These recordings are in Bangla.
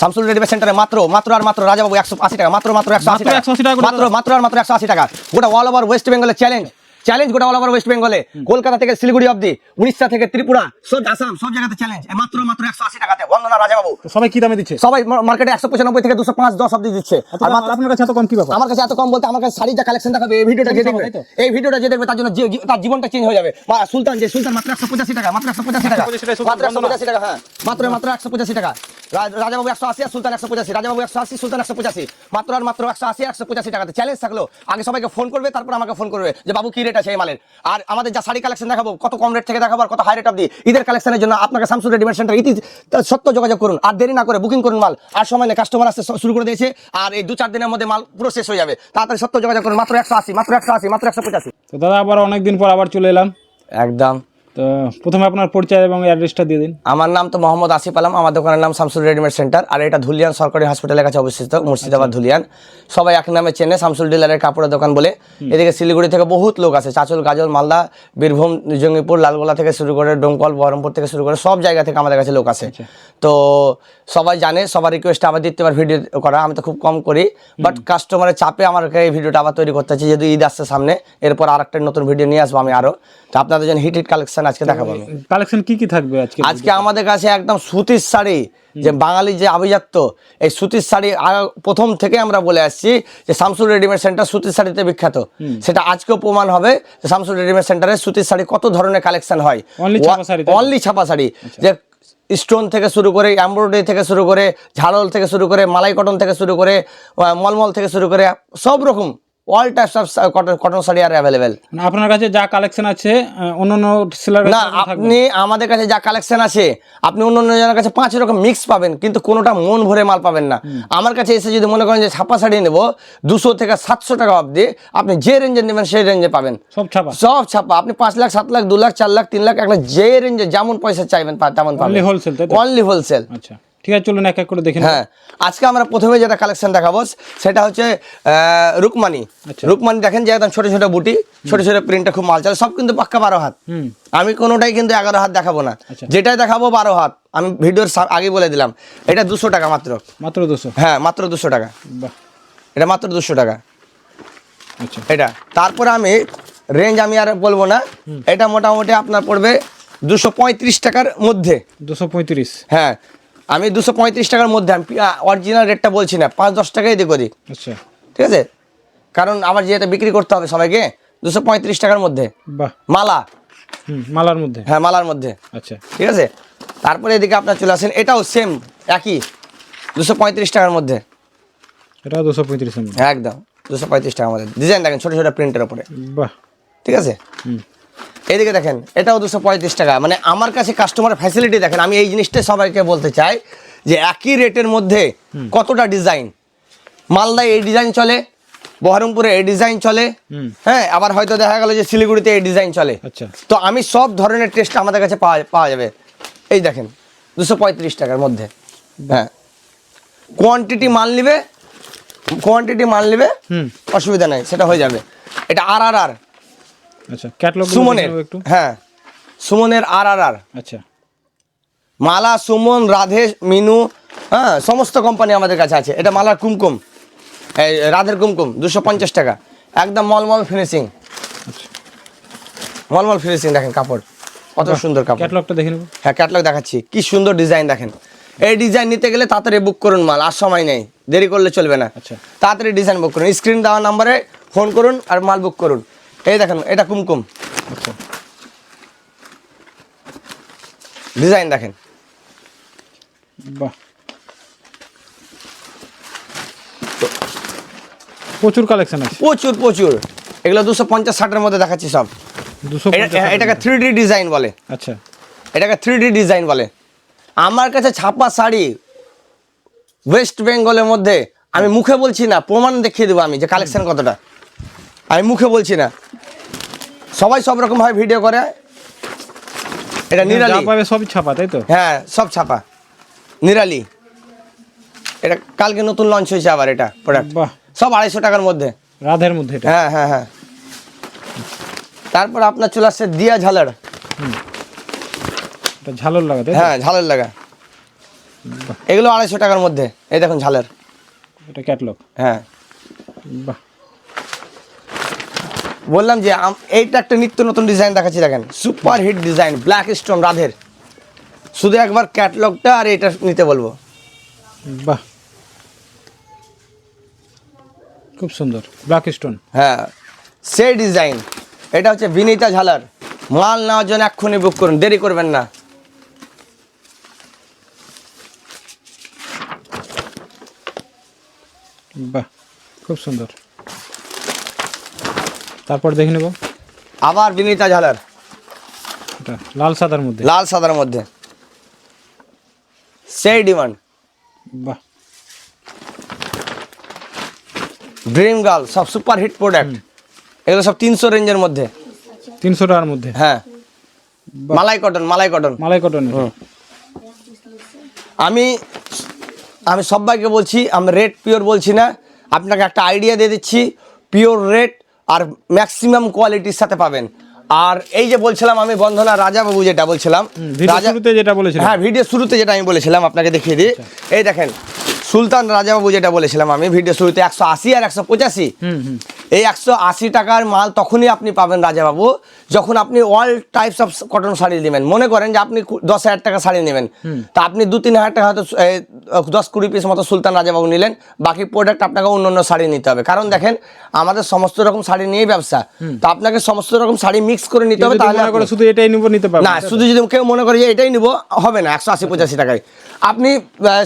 শামসুল রেডিমেড সেন্টারে মাত্র মাত্র আর মাত্র রাজাবাবু একশো আশি টাকা মাত্র মাত্র একশো আশি টাকা। 180 টাকা করে মাত্র মাত্র আর মাত্র একশো আশি টাকা। গোটা অল ওভার ওয়েস্ট বেঙ্গলের চ্যালেঞ্জ চ্যালেঞ্জ গোটা অল ওভার ওয়েস্ট বেঙ্গলে কলকাতা থেকে শিলিগুড়ি অব্দি উড়িষ্যা থেকে ত্রিপুরা সব আসাম সব জায়গাতে চ্যালেঞ্জ মাত্র মাত্র একশো আশি টাকাতে। বন্দনা রাজাবাবু। সবাই কি দামে দিচ্ছে? সবাই মার্কেটে একশো পঁচানব্বই থেকে দুশো পাঁচ দশ অব্দি দিচ্ছে। মাত্র আপনার কাছে এত কম কি ব্যাপার? আমার কাছে এত কম বলতে আমার কাছে শাড়ির যা কালেকশন দেখাবে এই ভিডিওটা যে দেখবে এই ভিডিওটা যে দেখবে তার জন্য তার জীবনটা চেঞ্জ হয়ে যাবে। মা সুলতান যে সুলতান মাত্র একশো পঁচাশি টাকা মাত্র একশো পঁচাশি টাকা। মাত্র একশো পঁচাশি টাকা হ্যাঁ। মাত্র মাত্র একশো পঁচাশি টাকা। রাজাবাবু একশো আশি আর সুলতান একশো পঁচাশি। রাজাবাবু একশো আশি সুলতান একশো পঁচাশি। মাত্র আর মাত্র একশো আশি একশো পঁচাশি টাকাতে। চ্যালেঞ্জ থাকল। আগে সবাইকে ফোন করবে তারপর আমাকে ফোন করবে যে বাবু কি রেট আছে এই মালের। আর আমাদের যা শাড়ি কালেকশন দেখাবো কত কম রেট থেকে দেখাবো আর কত হাই রেট অব্দি ঈদের কালেকশনের জন্য আপনাকে শামসুর রেডিমেড সেন্টার ইতি সত্য যোগাযোগ করুন। আর দেরি না করে বুকিং করুন মাল। আর সময় নেই কাস্টমার আসতে শুরু করে দিয়েছে। আর এই দু চার দিনের মধ্যে মাল পুরো শেষ হয়ে যাবে। তাড়াতাড়ি সত্য যোগাযোগ করুন মাত্র একশো আশি মাত্র একশো আশি মাত্র একশো পঁচাশি। তো দাদা আবার অনেকদিন পর আবার চলে এলাম। একদম। তো প্রথমে আপনার পরিচয় এবং অ্যাড্রেসটা দিয়ে দিন। আমার নাম তো মোহাম্মদ আসিফ আলম আমার দোকানের নাম শামসুল রেডিমেড সেন্টার আর এটা ধুলিয়ান সরকারি হসপিটালের কাছে অবস্থিত মুর্শিদাবাদ ধুলিয়ান। সবাই এক নামে চেনে শামসুল ডিলারের কাপড়ের দোকান বলে। এদিকে শিলিগুড়ি থেকে বহুত লোক আছে চাচল গাজল মালদা বীরভূম জঙ্গিপুর লালগোলা থেকে শুরু করে ডোমকল বহরমপুর থেকে শুরু করে সব জায়গা থেকে আমাদের কাছে লোক আছে তো সবাই জানে সবার রিকোয়েস্টে আবার দ্বিতীয়বার ভিডিও করা আমি তো খুব কম করি বাট কাস্টমারের চাপে আমাকে এই ভিডিওটা আবার তৈরি করতে হচ্ছে যেহেতু ঈদ আসছে সামনে এরপর আর একটা নতুন ভিডিও নিয়ে আসব আমি আরও তো আপনাদের জন্য হিট হিট কালেকশন আজকে দেখাবো আমি। কালেকশন কি কি থাকবে আজকে? আজকে আমাদের কাছে একদম সুতির শাড়ি যে বাঙালি যে আভিজাত্য এই সুতির শাড়ি প্রথম থেকে আমরা বলে আসছি যে শামসুর রেডিমেড সেন্টার সুতির শাড়িতে বিখ্যাত। সেটা আজকেও প্রমাণ হবে যে শামসুর রেডিমেড সেন্টারে সুতির শাড়ি কত ধরনের কালেকশন হয়। অনলি ছাপা শাড়ি। যে স্টোন থেকে শুরু করে এমব্রয়ডারি থেকে শুরু করে ঝাড়ল থেকে শুরু করে মালাই কটন থেকে শুরু করে মলমল থেকে শুরু করে সব রকম all types of cotton sari R available আপনার কাছে যা কালেকশন আছে অন্য অন্য সেলার না আপনি আমাদের কাছে যা কালেকশন আছে আপনি অন্য অন্য জনের কাছে পাঁচ রকম মিক্স পাবেন কিন্তু কোনোটা মন ভরে মাল পাবেন না। আমার কাছে এসে যদি মনে করেন যে ছাপা শাড়ি নেব দুশো থেকে সাতশো টাকা অবধি আপনি যে রেঞ্জে নেবেন সেই রেঞ্জে পাবেন। সব ছাপা? সব ছাপা। আপনি পাঁচ লাখ সাত লাখ দু লাখ চার লাখ তিন লাখ একটা যে রেঞ্জে যেমন পয়সা চাইবেন তেমন পাবেন। তাই তো? অনলি হোলসেল আচ্ছা। ঠিক আছে চলুন এক এক করে দেখে হ্যাঁ আজকে আমরা প্রথমে যেটা কালেকশন দেখাবো সেটা হচ্ছে রুকমানি। আচ্ছা। রুকমানি দেখেন যে একদম ছোট ছোট বুটি ছোট ছোট প্রিন্টটা খুব মাল চলে সব কিন্তু পাক্কা বারো হাত। আমি কোনোটাই কিন্তু এগারো হাত দেখাবো না। আচ্ছা। যেটাই দেখাবো বারো হাত। আমি ভিডিওর আগে বলে দিলাম এটা দুশো টাকা মাত্র। মাত্র দুশো? হ্যাঁ মাত্র দুশো টাকা। বাহ। এটা মাত্র দুশো টাকা। আচ্ছা। এটা। তারপরে আমি রেঞ্জ আমি আর বলব না। এটা মোটামুটি আপনার পড়বে দুশো পঁয়ত্রিশ টাকার মধ্যে। দুশো পঁয়ত্রিশ। হ্যাঁ আমি দুশো পঁয়ত্রিশ টাকার মধ্যে আমি অরিজিনাল রেটটা বলছি না পাঁচ দশ টাকাই দিক ওদিক আচ্ছা। ঠিক আছে? কারণ আমার যেটা বিক্রি করতে হবে সবাইকে দুশো পঁয়ত্রিশ টাকার মধ্যে। বাহ। মালা। হুম মালার মধ্যে। হ্যাঁ মালার মধ্যে। আচ্ছা। ঠিক আছে? তারপরে এদিকে আপনার চলে আসেন এটাও সেম একই। দুশো পঁয়ত্রিশ টাকার মধ্যে। এটাও দুশো পঁয়ত্রিশ হ্যাঁ একদম দুশো পঁয়ত্রিশ টাকার মধ্যে। ডিজাইন দেখেন ছোটো ছোটো প্রিন্টের ওপরে বাহ। ঠিক আছে? হুম। এদিকে দেখেন এটাও দুশো পঁয়ত্রিশ টাকা। মানে আমার কাছে কাস্টমার ফ্যাসিলিটি দেখেন আমি এই জিনিসটা সবাইকে বলতে চাই যে একই রেটের মধ্যে কতটা ডিজাইন মালদায় এই ডিজাইন চলে বহরমপুরে এই ডিজাইন চলে হ্যাঁ আবার হয়তো দেখা গেল যে শিলিগুড়িতে এই ডিজাইন চলে। আচ্ছা। তো আমি সব ধরনের টেস্ট আমাদের কাছে পাওয়া পাওয়া যাবে। এই দেখেন দুশো পঁয়ত্রিশ টাকার মধ্যে হ্যাঁ। কোয়ান্টিটি মাল নিবে কোয়ান্টিটি মাল নিবে হুম। অসুবিধা নাই সেটা হয়ে যাবে। এটা আর আর আর আচ্ছা ক্যাটলগ সুমনের একটু। হ্যাঁ সুমনের আর আর আর আচ্ছা। মালা সুমন রাধে মিনু হ্যাঁ সমস্ত কোম্পানি আমাদের কাছে আছে। এটা মালার কুমকুম। এই রাধের কুমকুম দুশো পঞ্চাশ টাকা। একদম মলমল ফিনিশিং আচ্ছা। মলমল ফিনিশিং দেখেন কাপড়। কত সুন্দর কাপড়। ক্যাটলগটা দেখে নেব। হ্যাঁ ক্যাটলগ দেখাচ্ছি। কি সুন্দর ডিজাইন দেখেন। এই ডিজাইন নিতে গেলে তাড়াতাড়ি বুক করুন মাল আর সময় নেই। দেরি করলে চলবে না। আচ্ছা। তাড়াতাড়ি ডিজাইন বুক করুন। স্ক্রিন দেওয়া নাম্বারে ফোন করুন আর মাল বুক করুন। এই দেখেন এটা কুমকুম। আচ্ছা। ডিজাইন দেখেন। বাহ। প্রচুর কালেকশন আছে। প্রচুর প্রচুর। এগুলো দুশো পঞ্চাশ ষাটের মধ্যে দেখাচ্ছি সব। এটাকে থ্রি ডি ডিজাইন বলে। আচ্ছা। এটাকে থ্রি ডি ডিজাইন বলে। আমার কাছে ছাপা শাড়ি ওয়েস্ট বেঙ্গলের মধ্যে আমি মুখে বলছি না প্রমাণ দেখিয়ে দেবো আমি যে কালেকশন কতটা। আমি মুখে বলছি না। সবাই সব রকম ভাবে ভিডিও করে। এটা নিরালি। পাবে সবই ছাপা তাই তো? হ্যাঁ সব ছাপা। নিরালি। এটা কালকে নতুন লঞ্চ হয়েছে আবার এটা প্রোডাক্ট বাহ। সব আড়াইশো টাকার মধ্যে। রাধের মধ্যে এটা? হ্যাঁ হ্যাঁ হ্যাঁ। তারপর আপনার চলে আসছে দিয়া ঝালার। ঝালর লাগা হ্যাঁ ঝালের লাগা। এগুলো আড়াইশো টাকার মধ্যে। এই দেখুন ঝালের। এটা ক্যাটলগ হ্যাঁ। বাহ। বললাম যে এইটা একটা নিত্য নতুন ডিজাইন দেখাচ্ছি দেখেন। Super hit design black stone রাধের। শুধু একবার ক্যাটলগটা আর এটা নিতে বলব। বাহ। খুব সুন্দর ব্ল্যাক স্টোন হ্যাঁ সেই ডিজাইন এটা হচ্ছে বিনীতা ঝালার। মাল নেওয়ার জন্য এক্ষুনি বুক করুন দেরি করবেন না। বাহ খুব সুন্দর। তারপর দেখে নেব। আবার বিনীতা ঝালার। লাল সাদার মধ্যে। লাল সাদার মধ্যে। সেই ডিমান্ড। বাহ। ড্রিম গার্ল সব সুপার হিট প্রোডাক্ট এগুলো সব তিনশো রেঞ্জের মধ্যে। তিনশো টাকার মধ্যে। হ্যাঁ। মালাই কটন মালাই কটন মালাই কটন আমি আমি সবাইকে বলছি আমি রেট পিওর বলছি না। আপনাকে একটা আইডিয়া দিয়ে দিচ্ছি পিওর রেট আর ম্যাক্সিমাম কোয়ালিটির সাথে পাবেন। আর এই যে বলছিলাম আমি বন্ধনা রাজাবাবু যেটা বলছিলাম রাজা শুরুতে যেটা বলেছিলাম। হ্যাঁ ভিডিও শুরুতে যেটা আমি বলেছিলাম আপনাকে দেখিয়ে দিই। এই দেখেন সুলতান রাজা বাবু যেটা বলেছিলাম আমি ভিডিও শুরুতে একশো আশি আর একশো পঁচাশি। এই একশো আশি টাকার মাল তখনই আপনি পাবেন রাজাবাবু যখন আপনি all types of cotton sari নেবেন। মনে করেন যে আপনি দশ হাজার টাকা শাড়ি নেবেন। তা আপনি দু তিন হাজার টাকা হয়তো দশ কুড়ি পিস মতো সুলতান রাজাবাবু নিলেন বাকি প্রোডাক্ট আপনাকে অন্য অন্য শাড়ি নিতে হবে। কারণ দেখেন আমাদের সমস্ত রকম শাড়ি নিয়েই ব্যবসা। তো আপনাকে সমস্ত রকম শাড়ি মিক্স করে নিতে হবে তাহলে শুধু এটাই নিব নিতে পারব না শুধু যদি কেউ মনে করে যে এটাই নিব হবে না একশো আশি পঁচাশি টাকায়। আপনি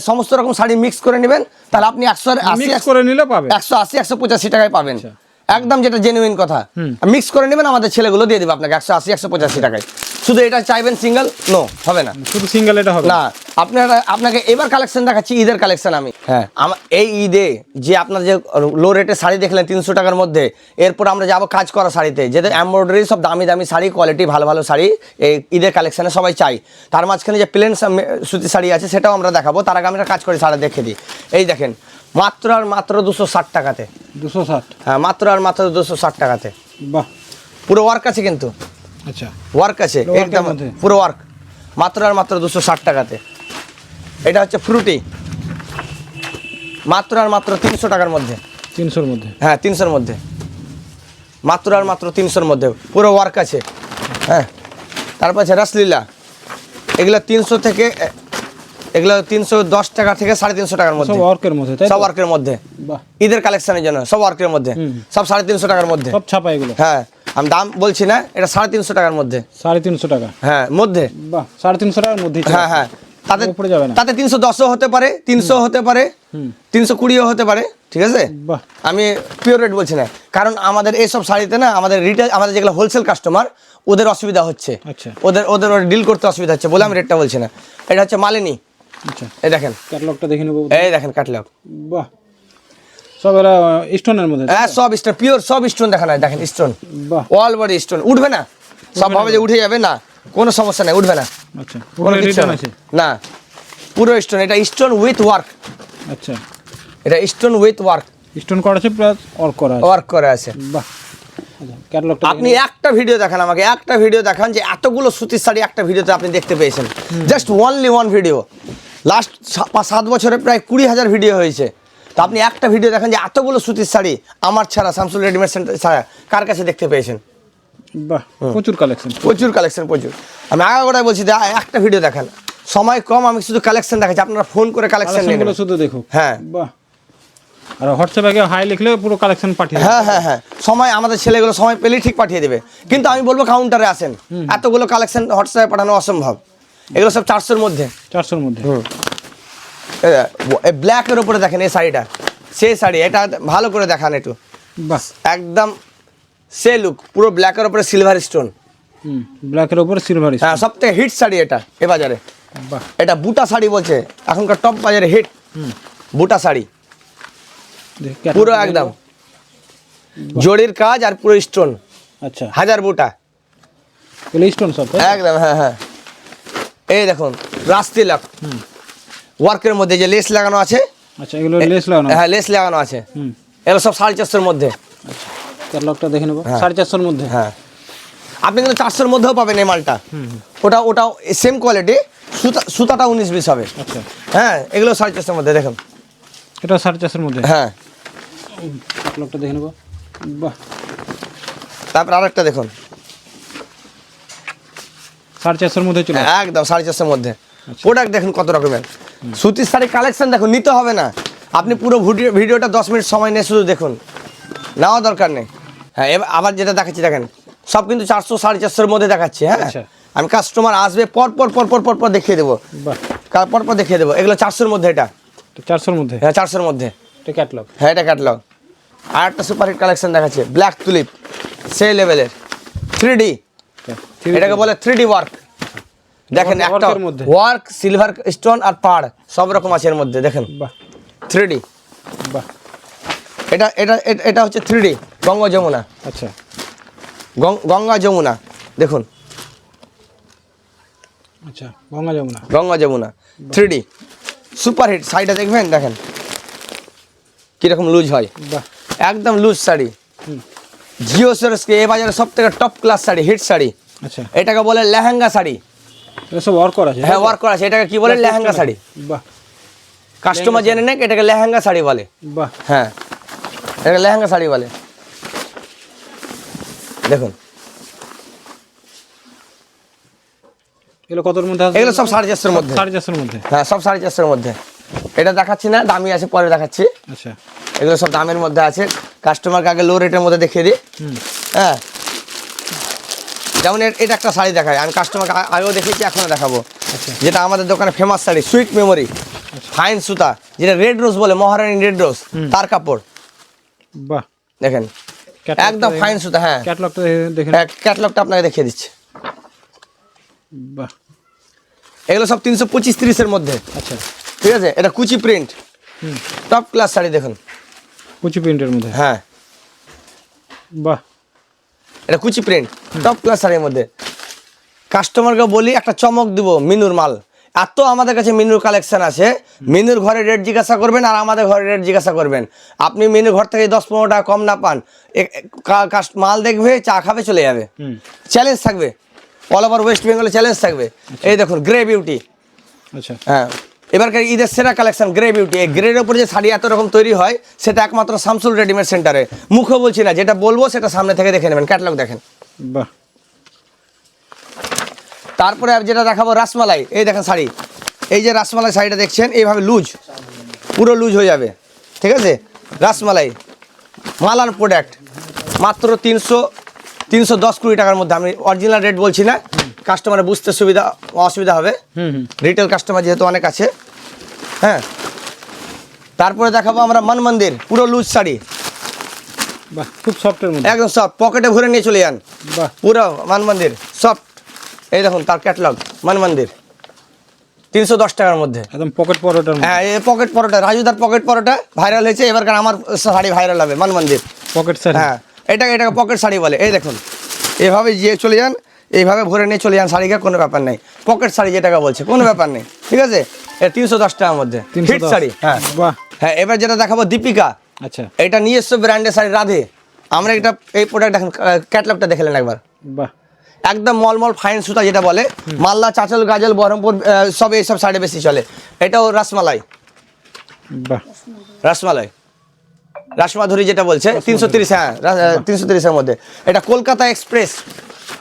সমস্ত রকম শাড়ি মিক্স করে নেবেন তাহলে আপনি একশো আশি করে নিলে পাবে একশো আশি একশো পঁচাশি টাকায় পাবেন। একদম যেটা জেনুইন কথা। মিক্স করে নেবেন আমাদের ছেলেগুলো দিয়ে দেবে আপনাকে একশো আশি একশো পঁচাশি টাকায়। শুধু এটা চাইবেন সিঙ্গেল নো হবে না। শুধু সিঙ্গেল এটা হবে? না আপনারা আপনাকে এবার কালেকশন দেখাচ্ছি ঈদের কালেকশন আমি। হ্যাঁ। এই ঈদে যে আপনার যে লো রেটের শাড়ি দেখলেন তিনশো টাকার মধ্যে এরপর আমরা যাব কাজ করা শাড়িতে। যেটা এমব্রয়ডারি সব দামি দামি শাড়ি কোয়ালিটি ভালো ভালো শাড়ি এই ঈদের কালেকশানে সবাই চাই। তার মাঝখানে যে প্লেন সুতি শাড়ি আছে সেটাও আমরা দেখাবো। তার আগে আমরা কাজ করে শাড়ি দেখে দিই। এই দেখেন মাত্র আর মাত্র দুশো ষাট টাকাতে। দুশো ষাট? হ্যাঁ মাত্র আর মাত্র দুশো ষাট টাকাতে। বাহ। পুরো ওয়ার্ক আছে কিন্তু। আচ্ছা। ওয়ার্ক আছে একদম? পুরো ওয়ার্ক মাত্র আর মাত্র দুশো ষাট টাকাতে। এটা হচ্ছে ফ্রুটি মাত্র আর মাত্র তিনশো টাকার মধ্যে। তিনশোর মধ্যে? হ্যাঁ তিনশোর মধ্যে। মাত্র আর মাত্র তিনশোর মধ্যে। পুরো ওয়ার্ক আছে। হ্যাঁ। তারপর আছে রাসলীলা। এগুলো তিনশো থেকে এগুলো তিনশো দশ টাকা থেকে সাড়ে তিনশো টাকার মধ্যে। ওয়ার্কের মধ্যে সব ওয়ার্কের মধ্যে। ঈদের কালেকশনের জন্য সব ওয়ার্কের মধ্যে। সব সাড়ে তিনশো টাকার মধ্যে। সব ছাপা এগুলো? হ্যাঁ আমি দাম বলছি না এটা সাড়ে তিনশো টাকার মধ্যে। সাড়ে তিনশো টাকা? হ্যাঁ মধ্যে। বাহ সাড়ে তিনশো টাকার মধ্যেই চলে হ্যাঁ। হ্যাঁ তাতে উপরে যাবে না। তাতে তিনশো দশও হতে পারে তিনশো হতে পারে তিনশো কুড়িও হতে পারে ঠিক আছে? আমি পিওর রেট বলছি না কারণ আমাদের এইসব শাড়িতে না আমাদের রিটেল আমাদের যেগুলো হোলসেল কাস্টমার ওদের অসুবিধা হচ্ছে। আচ্ছা। ওদের ওদের ডিল করতে অসুবিধা হচ্ছে বলে আমি রেটটা বলছি না। এটা হচ্ছে মালিনী। আচ্ছা। এই দেখেন। ক্যাটালগটা দেখে নেব এই দেখেন কাটলগ বাহ। সব এরা স্টোনের মধ্যে হ্যাঁ সব স্টোন পিওর সব স্টোন দেখা নাই দেখেন স্টোন বাহ। অল বডি স্টোন উঠবে না? সব ভাবে যে উঠে যাবে না। কোনো সমস্যা নেই উঠবে না। আচ্ছা কোনো কিছু না। পুরো স্টোন এটা স্টোন উইথ ওয়ার্ক আচ্ছা। এটা স্টোন উইথ ওয়ার্ক স্টোন করা আছে প্লাস অর্ক করা আছে। ওয়ার্ক করে আছে। বাহ। আচ্ছা ক্যাটালগটা আপনি একটা ভিডিও দেখান আমাকে একটা ভিডিও দেখান যে এতগুলো সুতির শাড়ি একটা ভিডিওতে আপনি দেখতে পেয়েছেন। Just only one video last সাত বছরে প্রায় কুড়ি হাজার ভিডিও হয়েছে। তো আপনি একটা ভিডিও দেখেন যে এতগুলো সুতির শাড়ি আমার ছাড়া শামসুল রেডিমেড সেন্টার ছাড়া কার কাছে দেখতে পেয়েছেন? বাহ প্রচুর কালেকশন প্রচুর কালেকশন প্রচুর। আমি আগাগোড়ায় বলছি যে একটা ভিডিও দেখান। সময় কম আমি শুধু কালেকশন দেখাচ্ছি। আপনারা ফোন করে কালেকশন নিয়ে। শুধু দেখো হ্যাঁ। বাহ। আর হোয়াটসঅ্যাপে হাই লিখলে পুরো কালেকশন পাঠিয়ে হ্যাঁ হ্যাঁ হ্যাঁ। সময় আমাদের ছেলেগুলো সময় পেলেই ঠিক পাঠিয়ে দেবে। কিন্তু আমি বলব কাউন্টারে আসেন। এতগুলো কালেকশন হোয়াটসঅ্যাপে পাঠানো অসম্ভব। এগুলো সব চারশোর মধ্যে। চারশোর মধ্যে। ব্ল্যাকের উপরে দেখেন এই শাড়িটা। সেই শাড়ি এটা ভালো করে দেখান একটু। বাহ একদম সে লুক পুরো ব্ল্যাকের উপরে সিলভার স্টোন হুম ব্ল্যাকের উপর সিলভার হ্যাঁ সব থেকে হিট শাড়ি এটা এ বাজারে। এটা বুটা শাড়ি বলছে এখনকার টপ বাজারে হিট বুটা শাড়ি। পুরো একদম। জরির কাজ আর পুরো স্টোন আচ্ছা। হাজার বুটা। স্টোন সব একদম হ্যাঁ হ্যাঁ। এই দেখুন রাস তিলক ওয়ার্কের মধ্যে যে লেস লাগানো আছে আচ্ছা এগুলো লেস লাগানো হ্যাঁ লেস লাগানো আছে। হুম। এগুলো সব সাড়ে চারশোর মধ্যে। ক্যাটালগটা দেখে নেব। সাড়ে চারশোর মধ্যে? হ্যাঁ। আপনি কিন্তু চারশোর মধ্যেও পাবেন এই মালটা। ওটা ওটাও সেম কোয়ালিটি সুতা সুতাটা উনিশ বিশ হবে। আচ্ছা। হ্যাঁ এগুলো সাড়ে চারশোর মধ্যে দেখুন। এটা সাড়ে চারশোর মধ্যে? হ্যাঁ। ক্যাটলগটা দেখে নেব। বাহ। তারপর আরেকটা দেখুন। সাড়ে চারশোর মধ্যে চলে একদম সাড়ে চারশোর মধ্যে। প্রোডাক্ট দেখুন কত রকমের। সুতির শাড়ি কালেকশন দেখুন নিতে হবে না। আপনি পুরো ভিডিও ভিডিওটা দশ মিনিট সময় নিয়ে শুধু দেখুন। নেওয়া দরকার নেই। হ্যাঁ এবার আবার যেটা দেখাচ্ছি দেখেন। সব কিন্তু চারশো সাড়ে চারশোর মধ্যে দেখাচ্ছি হ্যাঁ? আচ্ছা। আমি কাস্টমার আসবে পর পর পর পর পর পর দেখিয়ে দেবো। পর পর দেখিয়ে দেবো। এগুলো চারশোর মধ্যে এটা। এটা চারশোর মধ্যে? হ্যাঁ চারশোর মধ্যে। এটা ক্যাটলগ হ্যাঁ এটা ক্যাটলগ আর একটা সুপারহিট কালেকশন দেখাচ্ছে ব্ল্যাক তুলিপ সেই লেভেলের থ্রি ডি এটাকে বলে থ্রি ডি ওয়ার্ক। দেখেন একটা। ওয়ার্ক সিলভার স্টোন আর পাড় সব রকম আছে এর মধ্যে দেখেন। বাহ। থ্রি ডি বাহ। এটা এটা এটা- হচ্ছে থ্রি ডি গঙ্গা যমুনা। আচ্ছা। গঙ্গা যমুনা দেখুন। আচ্ছা Ganga Yamuna. Ganga Yamuna three D super hit শাড়িটা দেখবেন দেখেন। কীরকম লুজ হয়। একদম লুজ শাড়ি। জিও সরসকে এ বাজারে সব থেকে top class sari hit sari. আচ্ছা। এটাকে বলে লেহেঙ্গা শাড়ি। সব ওয়ার্ক করা আছে হ্যাঁ ওয়ার্ক করা আছে। এটাকে কি বলে? লেহেঙ্গা শাড়ি। বাহ। কাস্টমার জেনে নেক এটাকে লেহেঙ্গা শাড়ি বলে। বাহ। হ্যাঁ। এটাকে লেহেঙ্গা শাড়ি বলে। দেখুন। এগুলো কতর মধ্যে আসবে এগুলো সব সাড়ে চারশোর মধ্যে। সাড়ে চারশোর মধ্যে? হ্যাঁ সব সাড়ে চারশোর মধ্যে। এটা দেখাচ্ছি না দামি আছে পরে দেখাচ্ছি। আচ্ছা। এগুলো সব দামের মধ্যে আছে। কাস্টমারকে আগে লো রেটের মধ্যে দেখিয়ে দিই। হ্যাঁ। যেমন এটা একটা শাড়ি দেখায়। আমি কাস্টমারকে আগেও দেখেছি এখনও দেখাবো। আচ্ছা। যেটা আমাদের দোকানে famous sari sweet memory fine সুতা যেটা রেড রোজ বলে মহারানী রেড রোজ তার কাপড়। বাহ। দেখেন একদম ফাইন সুতা হ্যাঁ। ক্যাটলগটা হ্যাঁ ক্যাটলগটা আপনাকে দেখিয়ে দিচ্ছি। বাহ। এগুলো সব তিনশো পঁচিশ তিরিশের মধ্যে। আচ্ছা। ঠিক আছে? এটা কুচি প্রিন্ট টপ ক্লাস শাড়ি দেখুন। কুচি প্রিন্টের মধ্যে। হ্যাঁ। বাহ। এটা কুচি প্রিন্ট টপ ক্লাস শাড়ির মধ্যে। কাস্টমারকে বলি একটা চমক দিব মিনুর মাল। এত আমাদের কাছে মিনুর কালেকশন আছে। মিনুর ঘরে রেট জিজ্ঞাসা করবেন আর আমাদের ঘরে রেট জিজ্ঞাসা করবেন। আপনি মিনুর ঘর থেকে দশ পনেরো টাকা কম না পান। মাল দেখবে চা খাবে চলে যাবে। চ্যালেঞ্জ থাকবে। অল ওভার ওয়েস্ট বেঙ্গলে চ্যালেঞ্জ থাকবে। এই দেখুন গ্রে বিউটি আচ্ছা। হ্যাঁ। এবারকার ঈদের সেরা কালেকশন গ্রে বিউটি এই গ্রের ওপর যে শাড়ি এত রকম তৈরি হয় সেটা একমাত্র শামসুল রেডিমেড সেন্টারে মুখও বলছি না যেটা বলব সেটা সামনে থেকে দেখে নেবেন ক্যাটলগ দেখেন। বাহ। তারপরে যেটা দেখাবো রাসমালাই এই দেখেন শাড়ি। এই যে রাসমালাই শাড়িটা দেখছেন এইভাবে লুজ পুরো লুজ হয়ে যাবে। ঠিক আছে? রাসমালাই মালান প্রোডাক্ট মাত্র তিনশো তিনশো দশ কুড়ি টাকার মধ্যে। আমি অরিজিনাল রেট বলছি না। কাস্টমারে বুঝতে সুবিধা অসুবিধা হবে। হুম হুম। রিটেল কাস্টমার যেহেতু অনেক আছে হ্যাঁ। তারপরে দেখাবো আমরা মন মন্দির পুরো লুজ শাড়ি। বাহ খুব সফটের মধ্যে। একদম সব পকেটে ভরে নিয়ে চলে যান। বাহ। পুরো মান মন্দির সফট এই দেখুন তার ক্যাটলগ মান মন্দির তিনশো দশ টাকার মধ্যে। একদম পকেট পরোটা হ্যাঁ এই পকেট পরোটা রাজুদার পকেট পরোটা ভাইরাল হয়েছে এবারকার আমার শাড়ি ভাইরাল হবে মান মন্দির পকেট শাড়ি। হ্যাঁ এটা এটাকে পকেট শাড়ি বলে। এই দেখুন এভাবে যে চলে যান। এইভাবে ভরে নিয়ে চলে যান শাড়িকে কোনো ব্যাপার নেই। পকেট শাড়ি যেটাকে বলছে কোনো ব্যাপার নেই। ঠিক আছে? এটা তিনশো দশ টাকার মধ্যে। হিট শাড়ি হ্যাঁ। হ্যাঁ এবার যেটা দেখাবো দীপিকা। আচ্ছা। এটা নিজস্ব ব্র্যান্ডের শাড়ি রাধে। আমরা এটা এই প্রোডাক্ট দেখেন ক্যাটলগটা দেখলেন একবার। বাহ। একদম মলমল ফাইন সুতা যেটা বলে মালদা চাচল গাজল বহরমপুর সব এইসব সাইডে বেশি চলে। এটাও রাসমালাই। বাহ। রাসমালাই। রাসমাধুরী যেটা বলছে তিনশো তিরিশ হ্যাঁ তিনশো তিরিশের মধ্যে। এটা কলকাতা এক্সপ্রেস।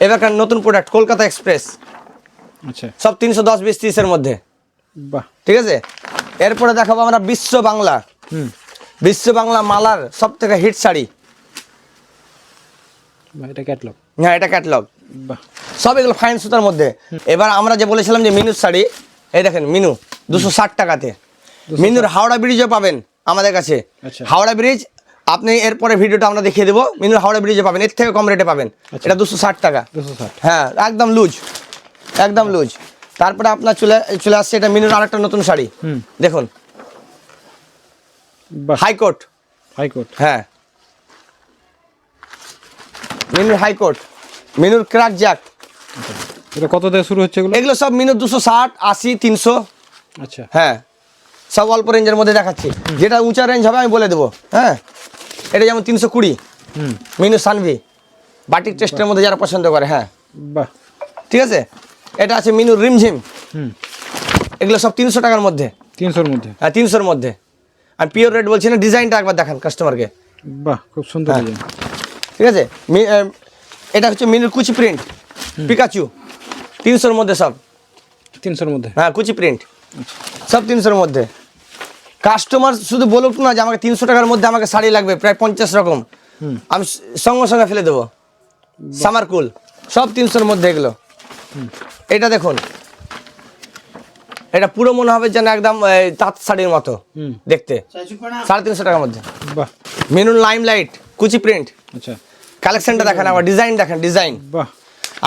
এবারকার নতুন প্রোডাক্ট কলকাতা এক্সপ্রেস আচ্ছা। সব তিনশো দশ বিশ তিরিশের মধ্যে। বাহ। ঠিক আছে? এরপরে দেখাবো আমরা বিশ্ব বাংলা। হুম। বিশ্ব বাংলা মালার সব থেকে হিট শাড়ি এটা ক্যাটলগ হ্যাঁ এটা ক্যাটলগ সব এগুলো ফাইন সুতার মধ্যে। এবার আমরা যে বলেছিলাম যে মিনুর শাড়ি এই দেখেন মিনু দুশো ষাট টাকাতে। মিনুর হাওড়া ব্রিজও পাবেন আমাদের কাছে। আচ্ছা। হাওড়া ব্রিজ আপনি এরপরে ভিডিওটা আমরা দেখিয়ে দেবো। মিনুর হাওড়া ব্রিজে পাবেন। এর থেকে কম রেটে পাবেন। আচ্ছা। এটা দুশো ষাট টাকা। দুশো ষাট। হ্যাঁ একদম লুজ। একদম লুজ। তারপরে আপনার চলে চলে আসছে এটা মিনুর আরেকটা নতুন শাড়ি। দেখুন। হাইকোর্ট হাইকোর্ট হ্যাঁ। মিনুর হাইকোর্ট মিনুর ক্রাক জ্যাক এটা কত থেকে শুরু হচ্ছে এগুলো? এগুলো সব মিনুর দুশো ষাট আশি তিনশো। আচ্ছা। হ্যাঁ। সব অল্প রেঞ্জের মধ্যে দেখাচ্ছি। যেটা উঁচা রেঞ্জ হবে আমি বলে দেবো হ্যাঁ? এটা যেমন তিনশো কুড়ি। হুম। মিনু সানভি বাটিক টেস্টের মধ্যে যারা পছন্দ করে হ্যাঁ? বাহ। ঠিক আছে? এটা আছে মিনুর রিমঝিম হুম। এগুলো সব তিনশো টাকার মধ্যে। তিনশোর মধ্যে। হ্যাঁ তিনশোর মধ্যে। আর পিওর রেট বলছি না ডিজাইনটা একবার দেখান কাস্টমারকে বাহ খুব সুন্দর হ্যাঁ। ঠিক আছে? এটা হচ্ছে মিনুর কুচি প্রিন্ট পিকাচু তিনশোর মধ্যে সব। তিনশোর মধ্যে। হ্যাঁ কুচি প্রিন্ট সব তিনশোর মধ্যে। কাস্টমার শুধু বলুক না যে আমাকে তিনশো টাকার মধ্যে আমাকে শাড়ি লাগবে প্রায় পঞ্চাশ রকম। আমি সঙ্গে সঙ্গে ফেলে দেবো। সামার কুল সব তিনশোর মধ্যে এগুলো। এটা দেখুন। এটা পুরো মনে হবে যেন একদম তাঁত শাড়ির মতো দেখতে। সাড়ে তিনশো টাকার মধ্যে। বাহ। মেনুন লাইম লাইট কুচি প্রিন্ট আচ্ছা। কালেকশনটা দেখেন আবার ডিজাইন দেখেন ডিজাইন বাহ।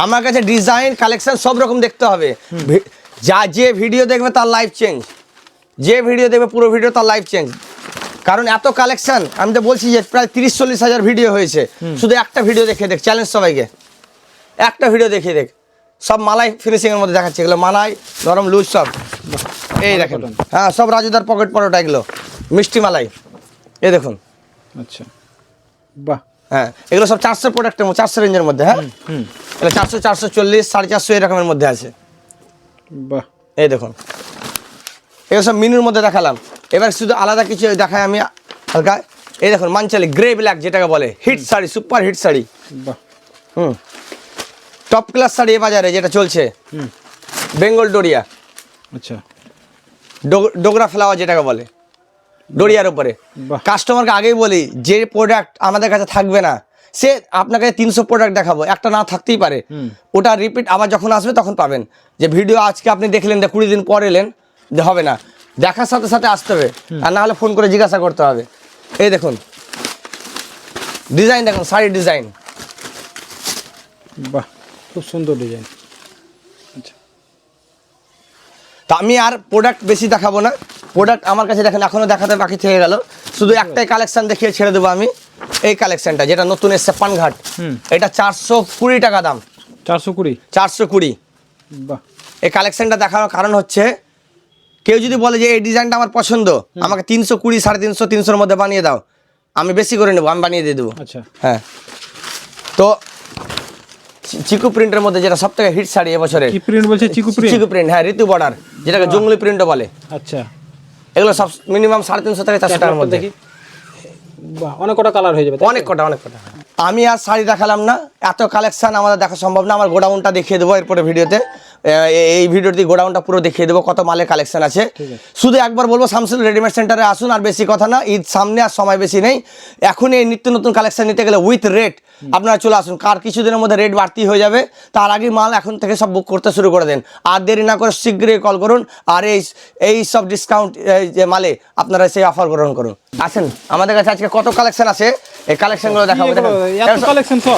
আমার কাছে ডিজাইন কালেকশন সব রকম দেখতে হবে। যা যে ভিডিও দেখবে তার লাইফ চেঞ্জ যে ভিডিও দেখবে পুরো ভিডিও তার লাইফ চেঞ্জ কারণ এত কালেকশন আমি তো বলছি যে প্রায় তিরিশ চল্লিশ হাজার ভিডিও হয়েছে। শুধু একটা ভিডিও দেখে দেখ চ্যালেঞ্জ সবাইকে। একটা ভিডিও দেখে দেখ। সব মালাই ফিনিশিংয়ের মধ্যে দেখাচ্ছে এগুলো মালাই নরম লুজ সব। এই দেখেন। হ্যাঁ সব রাজুদার পকেট পরোটা এগুলো। মিষ্টি মালাই। এই দেখুন। আচ্ছা। বাহ। হ্যাঁ এগুলো সব চারশো প্রোডাক্টের মধ্যে চারশো রেঞ্জের মধ্যে হ্যাঁ? এটা চারশো চারশো চল্লিশ সাড়ে চারশো এরকমের মধ্যে আছে। বাহ। এই দেখুন। এগুলো সব মিনুর মধ্যে দেখালাম। এবার শুধু আলাদা কিছু দেখাই আমি হালকা। এই দেখুন মানচালি গ্রে ব্ল্যাক যেটাকে বলে hit sari super hit sari. হুম। টপ ক্লাস শাড়ি এ বাজারে যেটা চলছে। হুম। বেঙ্গল ডোরিয়া আচ্ছা। ডোগরা ফ্লাওয়ার যেটাকে বলে। ডোরিয়ার উপরে। কাস্টমারকে আগেই বলি যে প্রোডাক্ট আমাদের কাছে থাকবে না সে আপনাকে তিনশো প্রোডাক্ট দেখাবো। একটা না থাকতেই পারে। ওটা রিপিট আবার যখন আসবে তখন পাবেন। যে ভিডিও আজকে আপনি দেখলেন কুড়ি দিন পর এলেন যে হবে না। দেখার সাথে সাথে আসতে হবে। আর না হলে ফোন করে জিজ্ঞাসা করতে হবে। এই দেখুন। ডিজাইন দেখুন শাড়ির ডিজাইন। বাহ খুব সুন্দর ডিজাইন। আচ্ছা। তো আমি আর প্রোডাক্ট বেশি দেখাবো না। প্রোডাক্ট আমার কাছে দেখেন এখনও দেখাতে বাকি থেকে গেল। শুধু একটাই কালেকশন দেখিয়ে ছেড়ে দেবো আমি। এই কালেকশনটা যেটা নতুন এসছে পানঘাট। এটা চারশো কুড়ি টাকা দাম। চারশো কুড়ি? চারশো কুড়ি। বাহ। এই কালেকশানটা দেখানোর কারণ হচ্ছে কেউ যদি বলে যে এই ডিজাইনটা আমার পছন্দ আমাকে তিনশো কুড়ি সাড়ে তিনশো তিনশোর মধ্যে বানিয়ে দাও। আমি বেশি করে নেব আমি বানিয়ে দিয়ে দেবো। আচ্ছা। হ্যাঁ। তো চিকু প্রিন্টের মধ্যে যেটা সব থেকে হিট শাড়ি এবছরের কি প্রিন্ট বলছে? চিকু প্রিন্ট? চিকু প্রিন্ট হ্যাঁ ঋতু বর্ডার যেটাকে জঙ্গলি প্রিন্টও বলে। আচ্ছা। এগুলো সব মিনিমাম সাড়ে তিনশো থেকে চারশো টাকার মধ্যে। অনেক কটা কালার হয়ে যাবে? অনেক কটা অনেক কটা। আমি আর শাড়ি দেখালাম না এত কালেকশন আমাদের দেখা সম্ভব না আমার গোডাউনটা দেখিয়ে দেবো এরপরে ভিডিওতে। এই ভিডিওতে গোডাউনটা পুরো দেখিয়ে দেবো কত মালের কালেকশন আছে। আছে। শুধু একবার বলব শামসুল রেডিমেড সেন্টারে আসুন আর বেশি কথা না ঈদ সামনে আর সময় বেশি নেই। এখন এই নিত্য নতুন কালেকশন নিতে গেলে উইথ রেট আপনারা চলে আসুন কার কিছুদিনের মধ্যে রেট বাড়তি হয়ে যাবে তার আগে মাল এখন থেকে সব বুক করতে শুরু করে দেন। আর দেরি না করে শীঘ্রই কল করুন আর এই এই সব ডিসকাউন্ট যে মালে আপনারা সেই অফার গ্রহণ করুন। আসেন আমাদের কাছে আজকে কত কালেকশন আছে? এই কালেকশনগুলো দেখাবো এগুলো? দেখেন। এত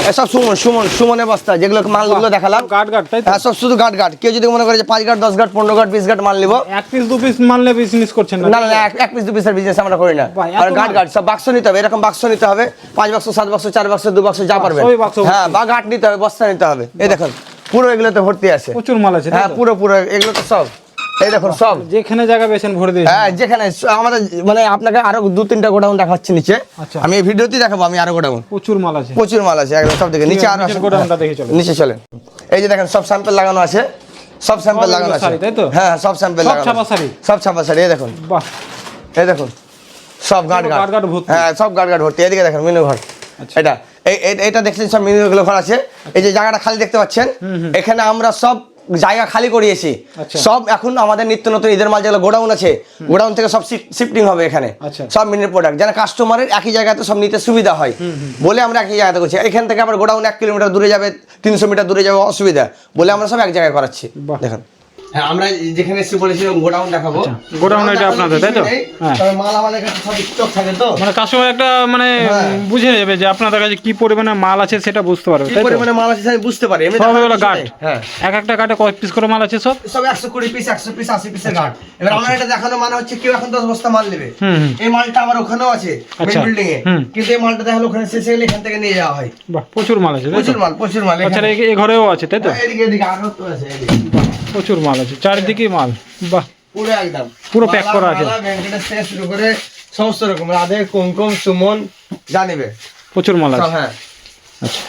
এসব- সব? সুমন সুমন সুমনের বস্তা যেগুলো মালগুলো দেখালাম। গার্ড গার্ড তাই হ্যাঁ সব শুধু গাট গাট। কেউ যদি মনে করে যে পাঁচ গাট দশ গাট পনেরো গাট বিশ গাট মাল নিবো। এক পিস দু পিস মানলে বিজনেস করছেন না না এক- পিস দু পিসের বিজনেস আমরা করি না। আর গাট মাল? গাট সব বাক্স নিতে হবে। এরকম বাক্স নিতে হবে। পাঁচ বাক্স সাত বাক্স চার বাক্স দু বাক্স যা ভর্তি। হ্যাঁ বা গাট নিতে হবে বস্তা নিতে হবে। এই দেখুন পুরো এগুলোতে ভর্তি আছে। প্রচুর মাল আছে হ্যাঁ পুরো পুরো এগুলো তো সব। এই দেখুন সব। যেখানে জায়গা ভরে দিয়েছেন। হ্যাঁ যেখানে। আমাদের মানে আপনাকে আরও দু তিনটা গোডাউন দেখাচ্ছি নিচে। আচ্ছা। আমি এই ভিডিওতেই দেখাবো আমি আরও গোডাউন। প্রচুর মাল আছে। প্রচুর মাল আছে একদম সব দিকে নিচে আরও। গোডাউনটা দেখে চলেন। নিচে চলেন। এই যে দেখেন সব স্যাম্পল লাগানো আছে। সব স্যাম্পল লাগানো আছে। তাই তো? হ্যাঁ সব স্যাম্পল সব ছাপা শাড়ি? সব ছাপা শাড়ি এই দেখুন। বাহ। এই দেখুন সব গার্ড। হ্যাঁ সব গার্ড গার্ড ভর্তি। এদিকে দেখেন মিনু ঘর। আচ্ছা। এটা এটা দেখছেন সব মিনু ঘর আছে। এই যে জায়গাটা খালি দেখতে পাচ্ছেন এখানে আমরা সব জায়গা খালি করিয়েছি। আচ্ছা। সব এখন আমাদের নিত্য নতুন ঈদের মাল যেগুলো গোডাউন আছে গোডাউন থেকে সব শিফটিং হবে এখানে। আচ্ছা। সব মিনির প্রোডাক্ট যেন কাস্টমারের একই জায়গাতে সব নিতে সুবিধা হয়। বলে আমরা একই জায়গাতে করছি। এখান থেকে আবার গোডাউন এক কিলোমিটার দূরে যাবে তিনশো মিটার দূরে যাবে অসুবিধা। বলে আমরা সব এক জায়গায় করাচ্ছি। দেখেন। হ্যাঁ আমরা যেখানে এসে বলেছিলাম গোডাউন দেখাবো। গোডাউন এটা আপনাদের, তাই তো? হ্যাঁ। তবে মাল আমাদের কাছে সব স্টক থাকে তো? মানে কাস্টমার একটা মানে হ্যাঁ। বুঝে যাবে যে আপনাদের কাছে কি পরিমাণে মাল আছে সেটা বুঝতে পারবে কি পরিমাণে মাল আছে আমি বুঝতে পারি এমনি সব হলো নেই। হ্যাঁ। এক একটা কাটে কয় পিস করে মাল আছে সব? সব একশো কুড়ি পিস একশো পিস আশি পিসের গার্ড এবার আমার এটা দেখানো মানে হচ্ছে কেউ এখন দশ বস্তা মাল নেবে। এই মালটা আমার ওখানেও আছে মেন আচ্ছা। বিল্ডিং এ। কিন্তু এই মালটা দেখাল ওখানে শেষে গেলে এখান থেকে নিয়ে যাওয়া হয়। বাহ প্রচুর মাল আছে প্রচুর মাল প্রচুর মাল আচ্ছা এই ঘরেও আছে তাই তো? হ্যাঁ, এদিকে এদিকে আরও তো আছে এদিকে। প্রচুর মাল আছে চারিদিকে মাল। বাহ। পুরো একদম। পুরো প্যাক করা আছে। ভেঙ্কটেশ থেকে শুরু করে সমস্ত রকম রাধে কুমকুম সুমন জানিবে প্রচুর মাল আছে। হ্যাঁ। আচ্ছা।